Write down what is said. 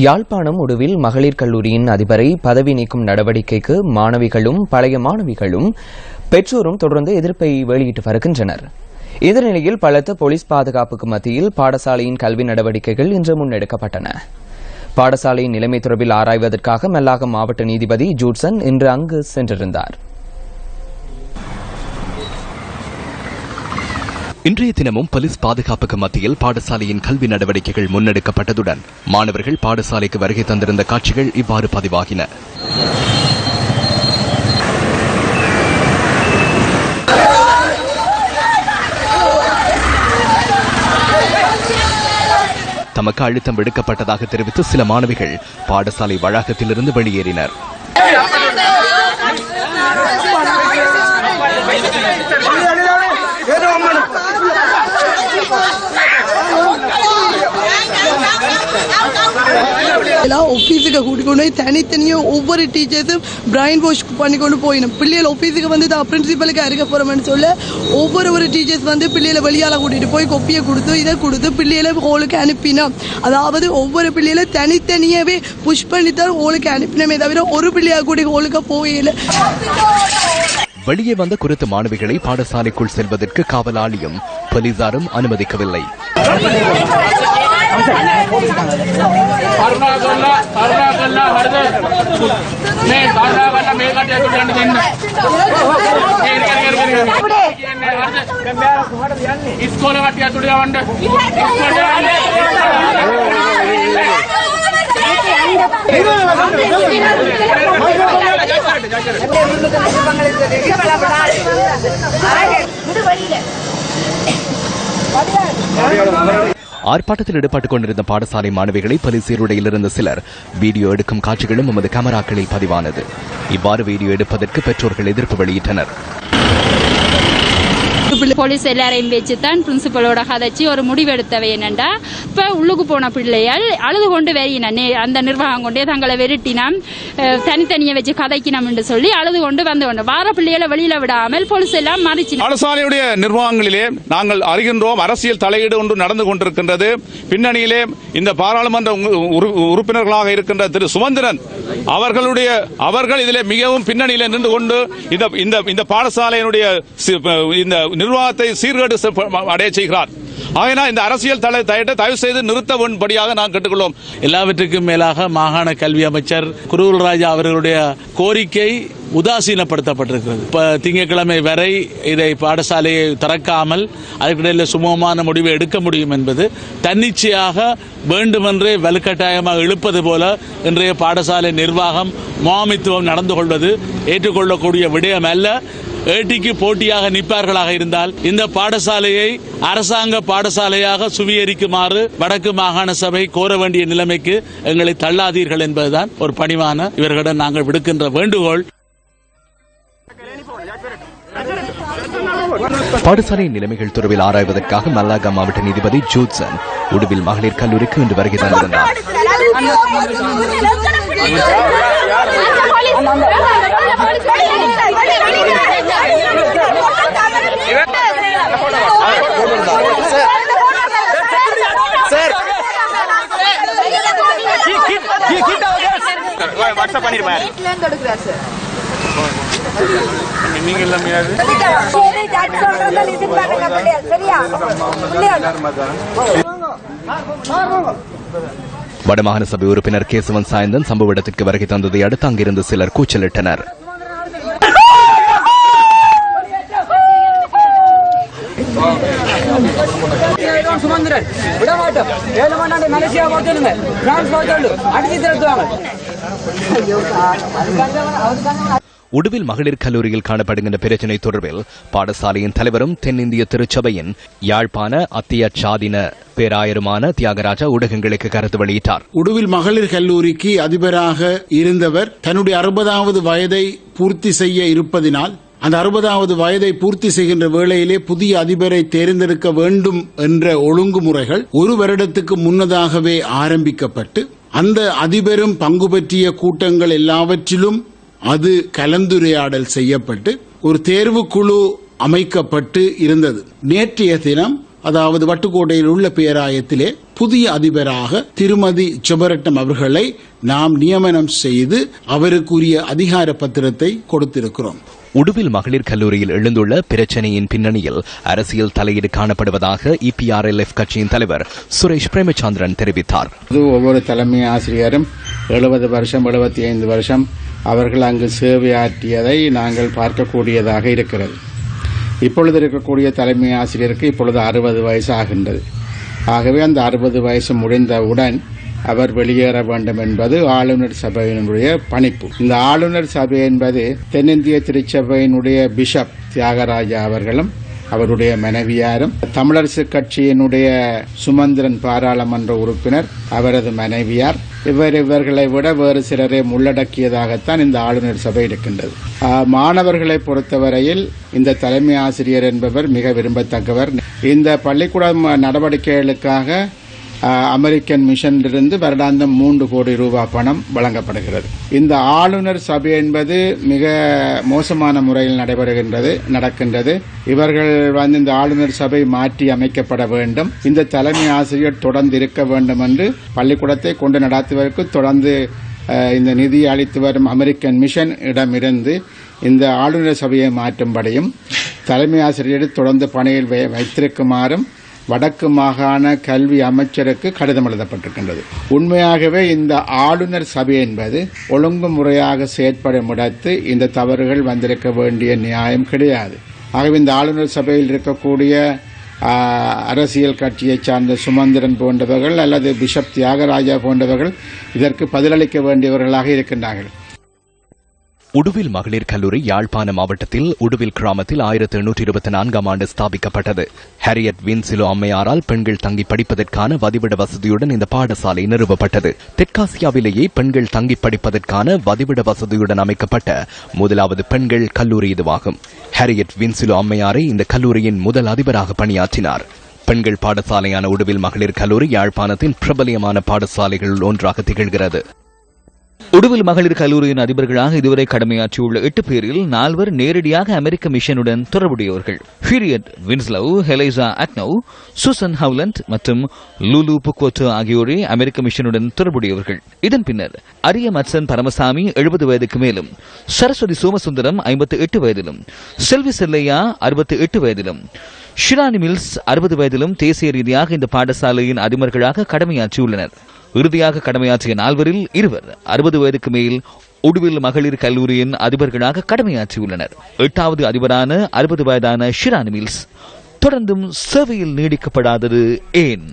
யாழ்ப்பாணம் உடுவில் மகளிர் கல்லூரியின் அதிபரை பதவி நீக்கும் நடவடிக்கைக்கு மாணவிகளும் பழைய மாணவிகளும் பெற்றோரும் தொடர்ந்து எதிர்ப்பை வெளியிட்டு வருகின்றனர். இந்த நிலையில் பலத்த போலீஸ் பாதுகாப்புக்கு மத்தியில் பாடசாலையின் கல்வி நடவடிக்கைகள் இன்று முன்னெடுக்கப்பட்டன. பாடசாலையின் நிலைமை தொடர்பில் ஆராய்வதற்காக மல்லாகம் மாவட்ட நீதிபதி ஜூட்சன் இன்று அங்கு சென்றிருந்தார். இன்றைய தினமும் போலீஸ் பாதுகாப்புக்கு மத்தியில் பாடசாலையின் கல்வி நடவடிக்கைகள் முன்னெடுக்கப்பட்டதுடன் மாணவர்கள் பாடசாலைக்கு வருகை தந்திருந்த காட்சிகள் இவ்வாறு பதிவாகின. தமக்கு அழுத்தம் விடுக்கப்பட்டதாக தெரிவித்து சில மாணவிகள் பாடசாலை வளாகத்திலிருந்து வெளியேறினர். எல்லாம் ஆஃபீஸுக்கு கூட்டிக் கொண்டு போய் தனித்தனியாக ஒவ்வொரு டீச்சர்ஸும் பிரைன் வாஷ் பண்ணி கொண்டு போயிடும் பிள்ளைகள் ஆஃபீஸுக்கு வந்து தான் பிரின்சிபலுக்கு அருக போகிறோம்னு சொல்ல ஒவ்வொரு ஒரு டீச்சர்ஸ் வந்து பிள்ளைகளை வெளியால் கூட்டிகிட்டு போய் கொப்பியை கொடுத்து இதை கொடுத்து பிள்ளைகளை ஹோலுக்கு அனுப்பினோம் அதாவது ஒவ்வொரு பிள்ளைகளை தனித்தனியாகவே புஷ் பண்ணி தான் ஹோலுக்கு அனுப்பினமே தவிர ஒரு பிள்ளையாக கூடி ஹோலுக்கு போயில வெளியே வந்த குறித்த மாணவிகளை பாடசாலைக்குள் செல்வதற்கு காவலாளியும் போலீசாரும் அனுமதிக்கவில்லை இஸ்கோல ஆர்ப்பாட்டத்தில் ஈடுபட்டுக் கொண்டிருந்த பாடசாலை மாணவிகளை போலீஸ் சீருடையில் இருந்த சிலர் வீடியோ எடுக்கும் காட்சிகளும் எமது கேமராக்களில் பதிவானது. இவ்வாறு வீடியோ எடுப்பதற்கு பெற்றோர்கள் எதிர்ப்பு வெளியிட்டனர். போலீஸ் எல்லாரையும் வச்சு தான் பிரின்சிபலோட கதைச்சு ஒரு முடிவெடுத்தவை என்னண்டா? இப்ப உள்ளுக்கு போன பிள்ளைகள் அழுது கொண்டு வெறியின. அந்த நிர்வாகம் கொண்டே தங்களை வெறுட்டினாம். தனித்தனியை வச்சு கதைக்கினோம் என்று சொல்லி அழுது கொண்டு வந்து கொண்டு வார பிள்ளைகளை வெளியில விடாமல் போலீஸ் எல்லாம் மறிச்சினாங்க பாடசாலையுடைய நிர்வாகங்களிலே நாங்கள் அறிகின்றோம் அரசியல் தலையீடு ஒன்று நடந்து கொண்டிருக்கின்றது. பின்னணியிலே இந்த பாராளுமன்ற உ- உறுப்பினர்களாக இருக்கின்ற திரு சுமந்திரன் அவர்களுடைய அவர்கள் இதிலே மிகவும் பின்னணியில் நின்று கொண்டு இந்த இந்த இந்த பாடசாலையினுடைய இந்த நிர்வாகத்தை சீர்கேடு அடைய செய்கிறார். ஆகினா இந்த அரசியல் தலை தயட்டை தயவு செய்து நிறுத்த வேண்டும்படியாக நான் கேட்டுக்கொள்வோம். எல்லாவற்றுக்கும் மேலாக மாகாண கல்வி அமைச்சர் குருவல் ராஜா அவர்களுடைய கோரிக்கை உதாசீனப்படுத்தப்பட்டிருக்கிறது. இப்போ திங்கட்கிழமை வரை இதை பாடசாலையை திறக்காமல் அதற்கிடையில் சுமூகமான முடிவை எடுக்க முடியும் என்பது தன்னிச்சையாக வேண்டுமென்றே வலுக்கட்டாயமாக இழுப்பது போல இன்றைய பாடசாலை நிர்வாகம் மாமித்துவம் நடந்து கொள்வது ஏற்றுக்கொள்ளக்கூடிய விடயம் அல்ல ஏட்டிக்கு போட்டியாக நிற்பார்களாக இருந்தால் இந்த பாடசாலையை அரசாங்க பாடசாலையாக சுவீகரிக்குமாறு வடக்கு மாகாண சபை கோர வேண்டிய நிலைமைக்கு எங்களை தள்ளாதீர்கள் என்பதுதான் ஒரு பணிவான இவர்களிடம் நாங்கள் விடுக்கின்ற வேண்டுகோள். பாடசாலை நிலைமைகள் தொடர்பில் ஆராய்வதற்காக மல்லாகா மாவட்ட நீதிபதி ஜூட்சன் உடுவில் மகளிர் கல்லூரிக்கு இன்று வருகை தந்திருந்தார். வாட்ஸ்அப் நீங்க யாரு சரியா வடமாகாண சபை உறுப்பினர் கேசவன் சாயந்தன் சம்பவ இடத்திற்கு வருகை தந்ததை அடுத்து அங்கிருந்து சிலர் கூச்சலிட்டனர். சுமந்திரன் விடமாட்டோம். ஏழு மணி மலேசியா பார்த்துடுங்க பிரான்ஸ் பார்த்து அடிச்சு திரட்டுவாங்க. உடுவில் மகளிர் கல்லூரியில் காணப்படுகின்ற பிரச்சினை தொடர்பில் பாடசாலையின் தலைவரும் தென்னிந்திய திருச்சபையின் யாழ்ப்பாண அத்தியட்சாதின பேராயருமான தியாகராஜா ஊடகங்களுக்கு கருத்து வெளியிட்டார். உடுவில் மகளிர் கல்லூரிக்கு அதிபராக இருந்தவர் தன்னுடைய அறுபதாவது வயதை பூர்த்தி செய்ய இருப்பதினால் அந்த அறுபதாவது வயதை பூர்த்தி செய்கின்ற வேளையிலே புதிய அதிபரை தேர்ந்தெடுக்க வேண்டும் என்ற ஒழுங்குமுறைகள் ஒரு வருடத்துக்கு முன்னதாகவே ஆரம்பிக்கப்பட்டு அந்த அதிபரும் பங்கு பற்றிய கூட்டங்கள் எல்லாவற்றிலும் அது கலந்துரையாடல் செய்யப்பட்டு ஒரு தேர்வுக்குழு அமைக்கப்பட்டு இருந்தது. நேற்றைய தினம் அதாவது வட்டுக்கோட்டையில் உள்ள பேராயத்திலே புதிய அதிபராக திருமதி செபரட்டம் அவர்களை நாம் நியமனம் செய்து அவருக்குரிய அதிகார பத்திரத்தை கொடுத்திருக்கிறோம். உடுவில் மகளிர் கல்லூரியில் எழுந்துள்ள பிரச்சனையின் பின்னணியில் அரசியல் தலையீடு காணப்படுவதாக இபிஆர்எல்எஃப் கட்சியின் தலைவர் சுரேஷ் பிரேமச்சந்திரன் தெரிவித்தார். ஒவ்வொரு தலைமை ஆசிரியரும் எழுபது வருஷம் எழுபத்தி ஐந்து வருஷம் அவர்கள் அங்கு சேவையாற்றியதை நாங்கள் பார்க்கக்கூடியதாக இருக்கிறது. இப்பொழுது இருக்கக்கூடிய தலைமை ஆசிரியருக்கு இப்பொழுது அறுபது வயசு ஆகின்றது. ஆகவே அந்த அறுபது வயசு முடிந்தவுடன் அவர் வெளியேற வேண்டும் என்பது ஆளுநர் சபையினுடைய பணிப்பு. இந்த ஆளுநர் சபை என்பது தென்னிந்திய திருச்சபையினுடைய பிஷப் தியாகராஜா அவர்களும் அவருடைய மனைவியாரும் தமிழரசு கட்சியினுடைய சுமந்திரன் பாராளுமன்ற உறுப்பினர் அவரது மனைவியார் இவர் இவர்களை விட வேறு சிலரை உள்ளடக்கியதாகத்தான் இந்த ஆளுநர் சபை இருக்கின்றது. மாணவர்களை பொறுத்தவரையில் இந்த தலைமை ஆசிரியர் என்பவர் மிக விரும்பத்தக்கவர். இந்த பள்ளிக்கூடம் நடவடிக்கைகளுக்காக அமெரிக்கன் மிஷனிலிருந்து வருடாந்தம் மூன்று கோடி ரூபாய் பணம் வழங்கப்படுகிறது. இந்த ஆளுநர் சபை என்பது மிக மோசமான முறையில் நடைபெறுகின்றது நடக்கின்றது. இவர்கள் வந்து இந்த ஆளுநர் சபை மாற்றி அமைக்கப்பட வேண்டும். இந்த தலைமை ஆசிரியர் தொடர்ந்து இருக்க வேண்டும் என்று பள்ளிக்கூடத்தை கொண்டு நடத்துவதற்கு தொடர்ந்து இந்த நிதி அளித்து வரும் அமெரிக்கன் மிஷன் இடமிருந்து இந்த ஆளுநர் சபையை மாற்றும்படியும் தலைமை ஆசிரியர் தொடர்ந்து பணியில் வை- வைத்திருக்குமாறும் வடக்கு மாகாண கல்வி அமைச்சருக்கு கடிதம் எழுதப்பட்டிருக்கின்றது. உண்மையாகவே இந்த ஆளுநர் சபை என்பது ஒழுங்குமுறையாக செயற்படும் இடத்து இந்த தவறுகள் வந்திருக்க வேண்டிய நியாயம் கிடையாது. ஆகவே இந்த ஆளுநர் சபையில் இருக்கக்கூடிய அரசியல் கட்சியை சார்ந்த சுமந்திரன் போன்றவர்கள் அல்லது பிஷப் தியாகராஜா போன்றவர்கள் இதற்கு பதிலளிக்க வேண்டியவர்களாக இருக்கின்றார்கள். உடுவில் மகளிர் கல்லூரி யாழ்ப்பாண மாவட்டத்தில் உடுவில் கிராமத்தில் ஆயிரத்தி எண்ணூற்றி இருபத்தி நான்காம் ஆண்டு ஸ்தாபிக்கப்பட்டது. ஹரியட் வின்சிலோ அம்மையாரால் பெண்கள் தங்கி படிப்பதற்கான வதிவிட வசதியுடன் இந்த பாடசாலை நிறுவப்பட்டது. தெற்காசியாவிலேயே பெண்கள் தங்கி படிப்பதற்கான வதிவிட வசதியுடன் அமைக்கப்பட்ட முதலாவது பெண்கள் கல்லூரி இதுவாகும். ஹரியட் வின்சிலோ அம்மையாரை இந்த கல்லூரியின் முதல் அதிபராக பணியாற்றினார். பெண்கள் பாடசாலையான உடுவில் மகளிர் கல்லூரி யாழ்ப்பாணத்தின் பிரபலியமான பாடசாலைகளில் ஒன்றாக திகழ்கிறது. உடுவில் மகளிர் கல்லூரியின் அதிபர்களாக இதுவரை கடமையாற்றியுள்ள எட்டு பேரில் நால்வர் நேரடியாக அமெரிக்க மிஷனுடன் தொடர்புடையவர்கள் ஹீரியட் வின்ஸ்லவ் ஹெலைசா அக்னவ் சுசன் ஹவுலண்ட் மற்றும் லூலு புக்வோட்டோ ஆகியோரே அமெரிக்க மிஷனுடன் தொடர்புடையவர்கள் இதன் பின்னர் அரிய மத்சன் பரமசாமி எழுபது வயதுக்கு மேலும் சரஸ்வதி சோமசுந்தரம் ஐம்பத்தி எட்டு வயதிலும் செல்வி செல்லையா அறுபத்தி எட்டு வயதிலும் ஷிரானி மில்ஸ் அறுபது வயதிலும் தேசிய ரீதியாக இந்த பாடசாலையின் அதிபர்களாக கடமையாற்றியுள்ளனர் இறுதியாக கடமையாற்றிய நால்வரில் இருவர் அறுபது வயதுக்கு மேல் உடுவில் மகளிர் கல்லூரியின் அதிபர்களாக கடமையாற்றியுள்ளனர். எட்டாவது அதிபரான அறுபது வயதான ஷிரான் மில்ஸ் தொடர்ந்தும் சேவையில் நீடிக்கப்படாதது ஏன்?